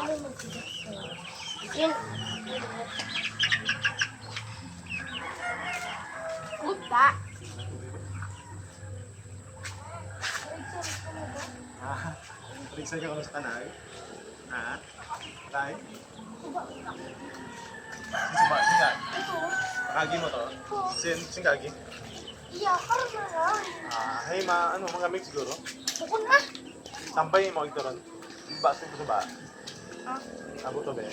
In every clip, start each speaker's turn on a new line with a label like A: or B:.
A: Yun. Puta.
B: Ah, Risa ka ko sa kanal. Ha? Tay? Suba, singa.
A: Ito.
B: Kagi mo to? Sin, sin kagi.
A: Iya, karon na lang.
B: Ah, hey ma, ano, mga mix siguro?
A: Bukod na.
B: Sampay mo ito ron. Ba, ko ba? Abo to be.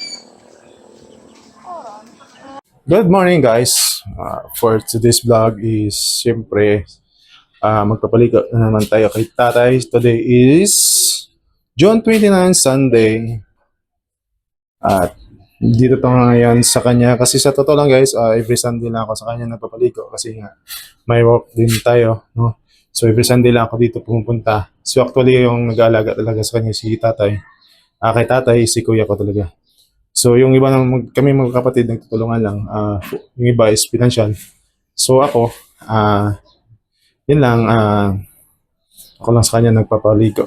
B: Good morning guys. Uh, for today's vlog is siyempre uh, magpapaligo na naman tayo kay tatay. Today is June 29, Sunday. At dito to ngayon sa kanya kasi sa totoo lang guys, uh, every Sunday lang ako sa kanya nagpapaligo kasi nga may work din tayo, no? So every Sunday lang ako dito pumupunta. So actually yung nag-aalaga talaga sa kanya si tatay. Ah, kay tatay si kuya ko talaga. So yung iba ng kami mga kapatid nagtutulungan lang. Ah, yung iba is financial. So ako, ah yun lang, ah ako lang sa kanya nagpapaligo.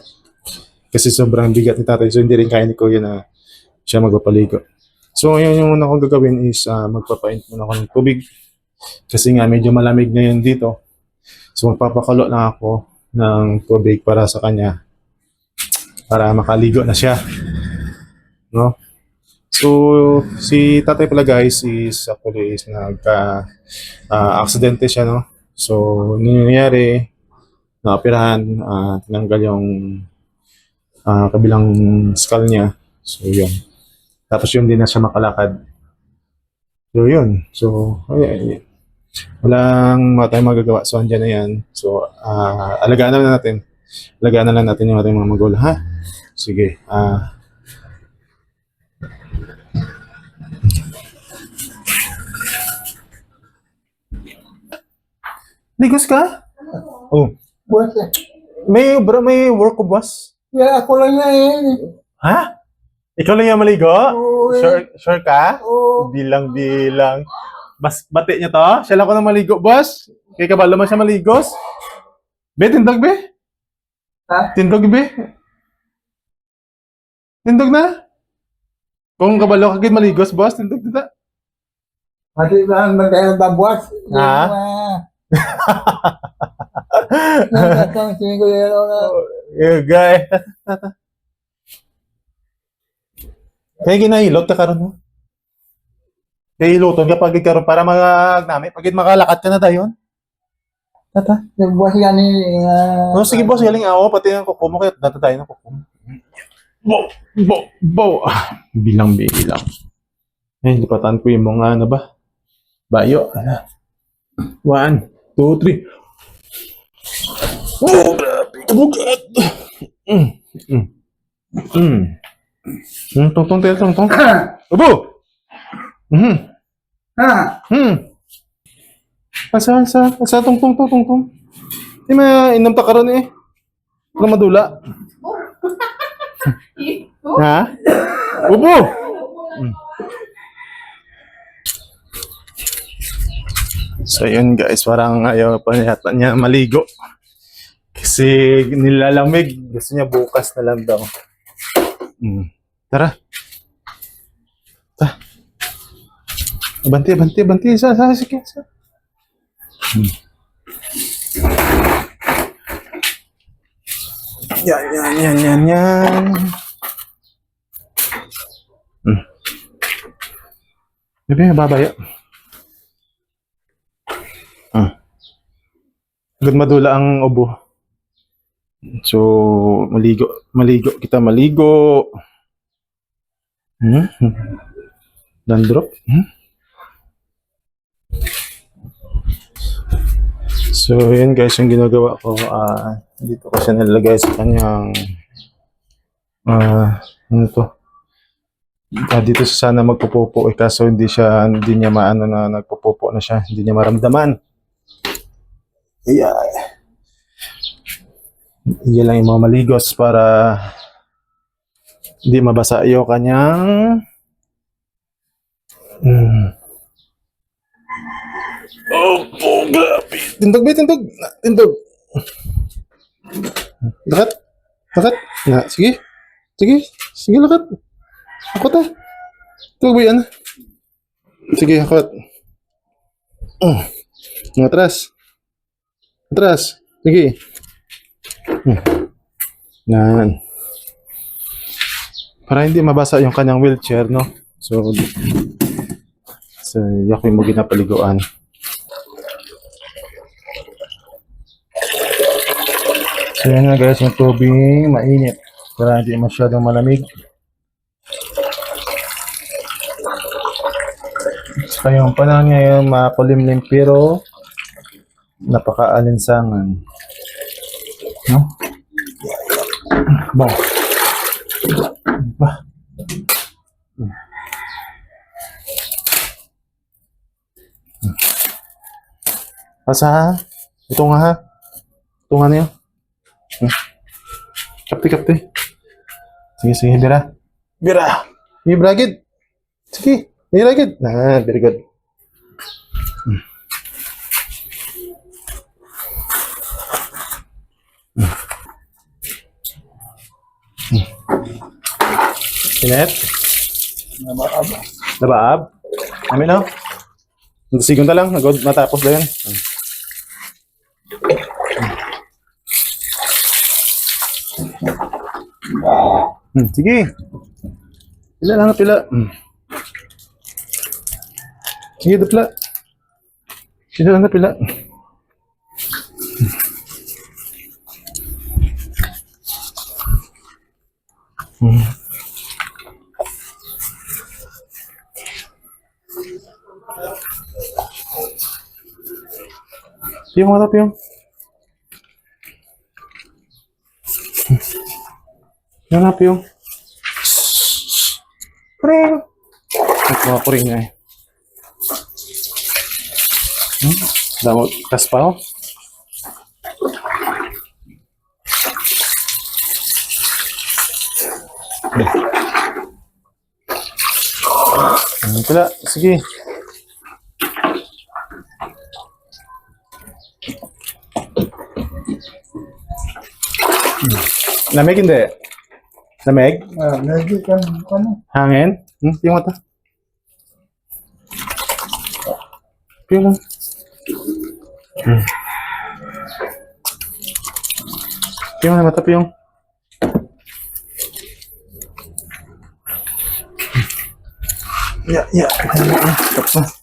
B: Kasi sobrang bigat ni tatay. So hindi rin kaya ni kuya na siya magpapaligo. So ngayon yung una kong gagawin is ah, magpapaint muna ako ng tubig. Kasi nga medyo malamig ngayon dito. So magpapakulo lang ako ng tubig para sa kanya. Para makaligo na siya. No? So, si tatay pala guys is actually is nagka ah, aksidente siya, no? So, ano nangyari, naoperahan, ah, tinanggal yung ah, kabilang skull niya. So, yun. Tapos yun din na siya makalakad. So, yun. So, ay, walang mga tayong magagawa. So, andyan na yan. So, ah, alagaan na lang natin. Alagaan na lang natin yung ating mga magulang, ha? Sige. Ah, Ligos ka? Oh.
C: Buat eh.
B: May bro, may work ko, boss.
C: Ya, ako lang yan eh.
B: Ha? Ikaw lang yung maligo?
C: Oo, eh.
B: Sure, sure ka?
C: Oo.
B: Bilang-bilang. Bas, bati niya to? Siya lang ko na maligo, boss. Kay kabalo man siya maligos. Be, tindog, be.
C: Ha?
B: Tindog, be. Tindog na. Kung kabalo ka gid maligos, boss, tindog na.
C: Pati lang magkaya babuas.
B: Ha?
C: Nakakang sinigo yan ako na.
B: Yeah, guy. Kaya ginahilot ka karon mo. Kaya hiluton ka pag karon para magnami. Pag makalakad ka na dayon. Tata.
C: Nagbuas yan eh. ah,
B: No, sige boss, galing ako. Pati ang kuko mo. Kaya data tayo ng kuko mo. Bo! Bo! Bo! Ah, bilang bilang. Eh, lipatan ko yung mga ano ba? Bayo. Ano? One, two, three. Oh, grabe. Kabugat. Mm. Mm. Mm. Mm, tong tong tong tong tong. Abo. Mhm.
C: Ha?
B: Hmm. Asa asa asa tong tong tong tong tong. Di ma inom ta karon eh. Ano madula? ha? Upo. Hmm. So yun guys, parang ayaw pa yata niya maligo. Kasi nilalamig. Gusto niya bukas na lang daw. Hmm. Tara. Ta. Abanti, abanti, abanti. Sa, sa, sige, sa. Hmm. Yan, yan, yan, yan, yan. Hmm. Bebe, babaya. Agad madula ang ubo. So, maligo, maligo kita, maligo. Hmm? Dandrop? Hmm? So, yun guys, yung ginagawa ko, ah, dito ko siya nilagay sa kanyang, ah, ano to? Ah, dito sana magpupupo, eh, kaso hindi siya, hindi niya maano na nagpupupo na siya, hindi niya maramdaman. Yeah. Yan lang yung mga maligos para hindi mabasa yung kanyang Hmm. Oh, oh, grabe. Tindog ba? Tindog. Tindog. Lakat. Lakat. Na, sige. Sige. Sige, lakat. Akot ah. Ito ba yan? Sige, akot. Oh. Atras. Atras. Sige. Hmm. Yan. Para hindi mabasa yung kanyang wheelchair, no? So, so yakoy mo ginapaliguan. So yan na guys, yung tubig mainit. Para hindi masyadong malamig. Saka yung panahon ngayon makulimlim pero napaka-alinsangan. No? Ba? Ba? Asa ha? Ito nga ha? Ito nga niyo? Hmm? Kapti, kapti. Sige, sige, bira. Bira! Sige, bragid. Sige, sige, bragid. Ah, very good. Hmm. Sinet?
C: Nabaaba.
B: Nabaab? Amin na? Sigon na lang, nagod matapos na yan. Hmm, sige. Pila lang na pila. Hmm. Sige, dapla. Pila lang na pila. Hmm. Piyong mga piyong. Yan na piyong. Pring! Ito mga kuring nga eh. Hmm? Damo, tas pa oh. Ano pala? Sige. Lamig hindi. Lamig?
C: Ah, medyo kan, ano?
B: Hangin? Hmm? Yung mata. Lang. Hmm. Piyong na mata, piyong. Ya, ya. Tapos na.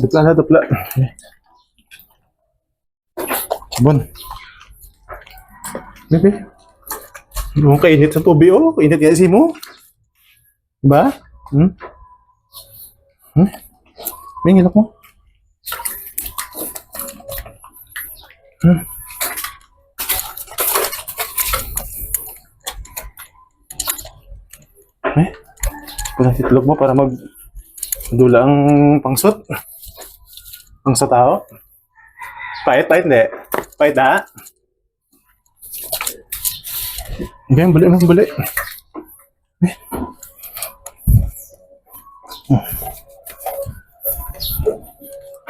B: Dupla na, dupla. Bon. Bebe. Mukhang kainit sa tubig, oh. Kainit nga si mo. Diba? Hmm? Hmm? May ngilak mo. Hmm? Eh? Walang titlog mo para mag dula ang pangsot. Ang sa tao. Pahit, pahit, hindi. Pahit, ha? Okay, balik lang, balik. Eh. Hmm.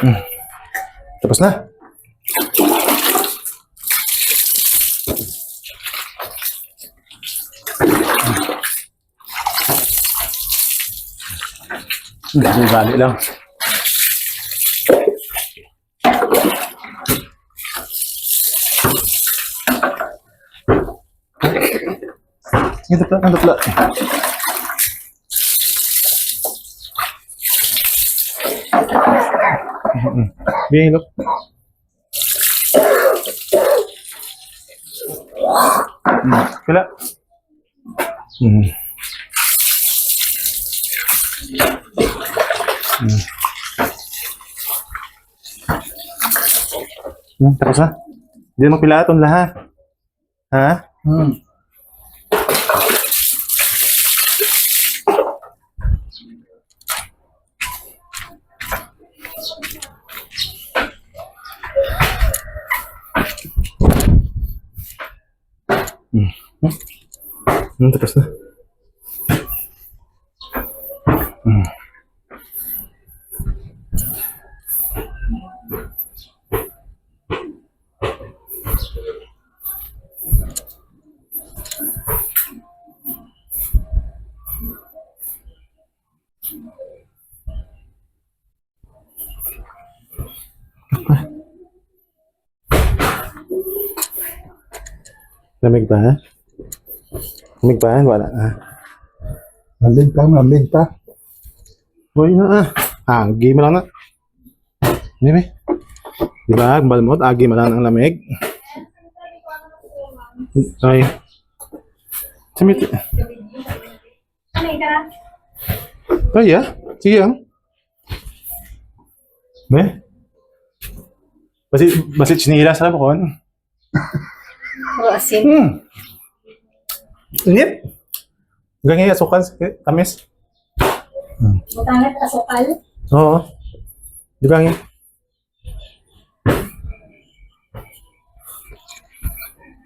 B: Hmm. Tapos na. Gali lang. Sige, dapla, ang dapla. Mm-mm. Bien, look. Mm, Kila. Mm. Mm. Hmm, tapos na. Hindi mo pilaton lahat. Ha?
C: Hmm.
B: Hmm, terus tuh. Hmm. Lamig ba? Lamig ba? Wala ah.
C: Malig pa, malig pa.
B: Uy na ah. Agi mo lang na. Hindi? Di ba? Balmot, agi mo lang ang lamig. Ay.
A: Ano na?
B: Ay ah. Sige ah. Be? Basit, basit sinila sa labon.
A: O, asin.
B: Hmm. Init. Ganyan asukal, tamis.
A: Matangat asukal.
B: Oo. Di ba nga?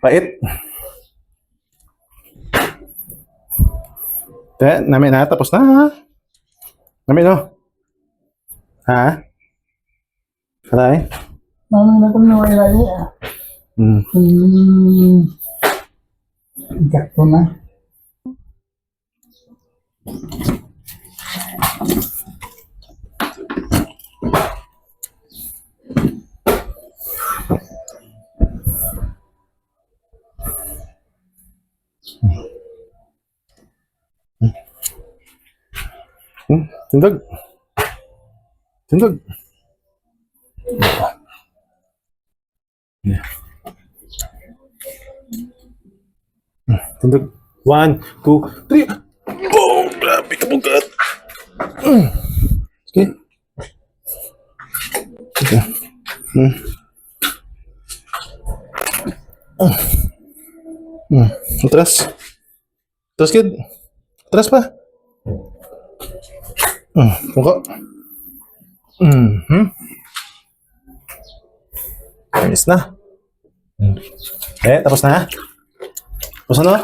B: Pait. Te, namin na. Tapos na. Namin no. Ha? Aray?
C: Ano na kung nawala niya?
B: Hmm.
C: Hmm. Sakto na.
B: Hmm. Tindag. Tindag. Yeah. Hmm, Tindag. One, two, three. Boom! Grabe ka. Hmm. Okay. Okay. Hmm. Ah. Hmm. Atras. Atras, kid. Atras pa. Hmm. Muka. Mhm. Ayos na. Hmm. Eh, tapos na. Tapos na?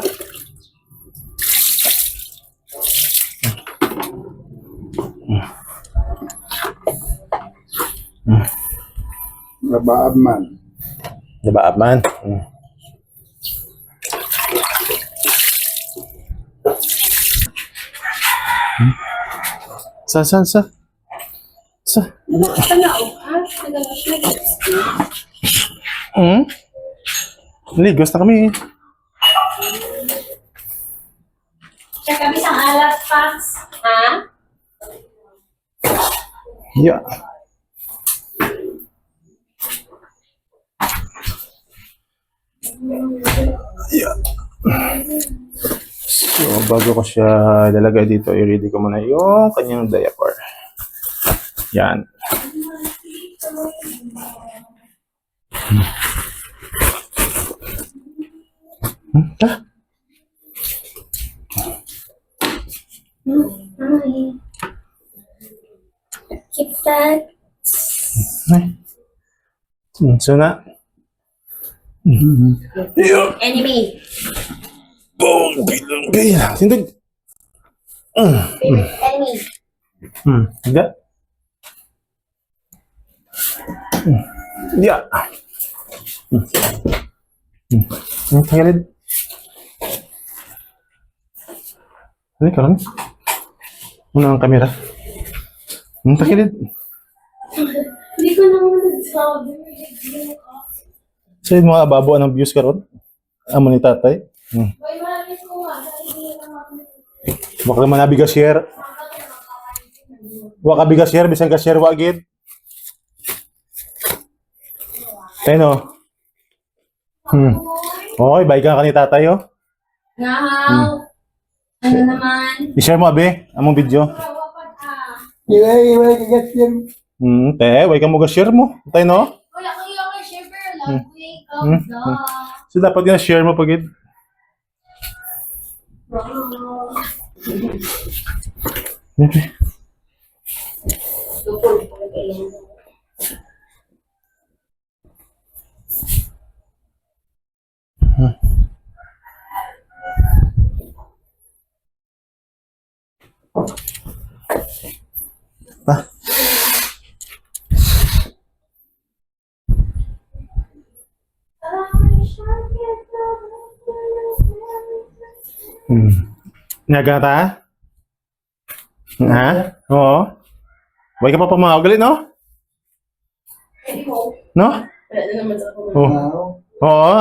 C: Labaab man.
B: Diba, Abman? Hmm. Hmm. Sa, sa, sa? Sa? Hmm? Ligos na kami.
A: Siya kami sa alat, Pax. Ha?
B: Yeah. Yeah. So, bago ko siya ilalagay dito, i-ready ko muna yung kanyang diaper. Yan. Hmm? Ah,
A: Ay.
B: Hmm, So na. Yeah.
A: Enemy.
B: Boom! Bilang kaya. Tindag.
A: Enemy.
B: Hmm. Hindi. Hmm. Yeah. Hmm. Hmm. Hmm. Tagilid. Ano ka lang? Una ang kamera. Hmm. Tagilid.
A: Hindi ko naman nagsabi.
B: Sa'yo mga ababo ng views karon. Amo ni tatay. Hmm.
A: Nga. Hindi naman.
B: Nabiga share. Wa ka biga share, bisan ka share wa gid. Tayo no. Hmm. Oy, bye ka ni tatay oh.
A: Ngahaw. Ano naman?
B: I-share mo abe among video.
C: Iway, iway, kagat yan.
B: Hmm, te, way ka mo ga share mo. Tayo no.
A: Wala kang yung Shipper. Love me.
B: Hmm.
A: Come down.
B: So dapat nga share mo pagid. Pa. Hmm. Nyaga ta? Ha? Oo. Way ka pa pa mga ugali, no? No?
A: Wala na naman sa
B: Oh. Oo.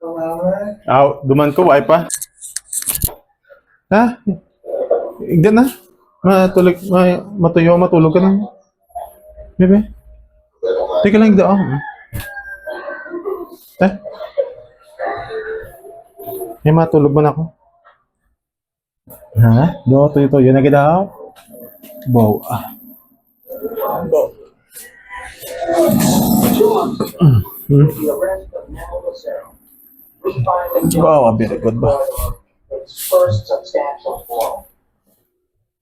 C: Kawan
B: Aw, duman ko, why pa? Ha? Igdan na. Matulog, ma, matuyo, matulog ka na. Bebe. Teka lang, igda. Oh. Eh? May matulog man ako. Ha? Do, tuyo, tuyo na daw. Wow. Ah. Hmm. Wow, very good ba?
D: first substantial form.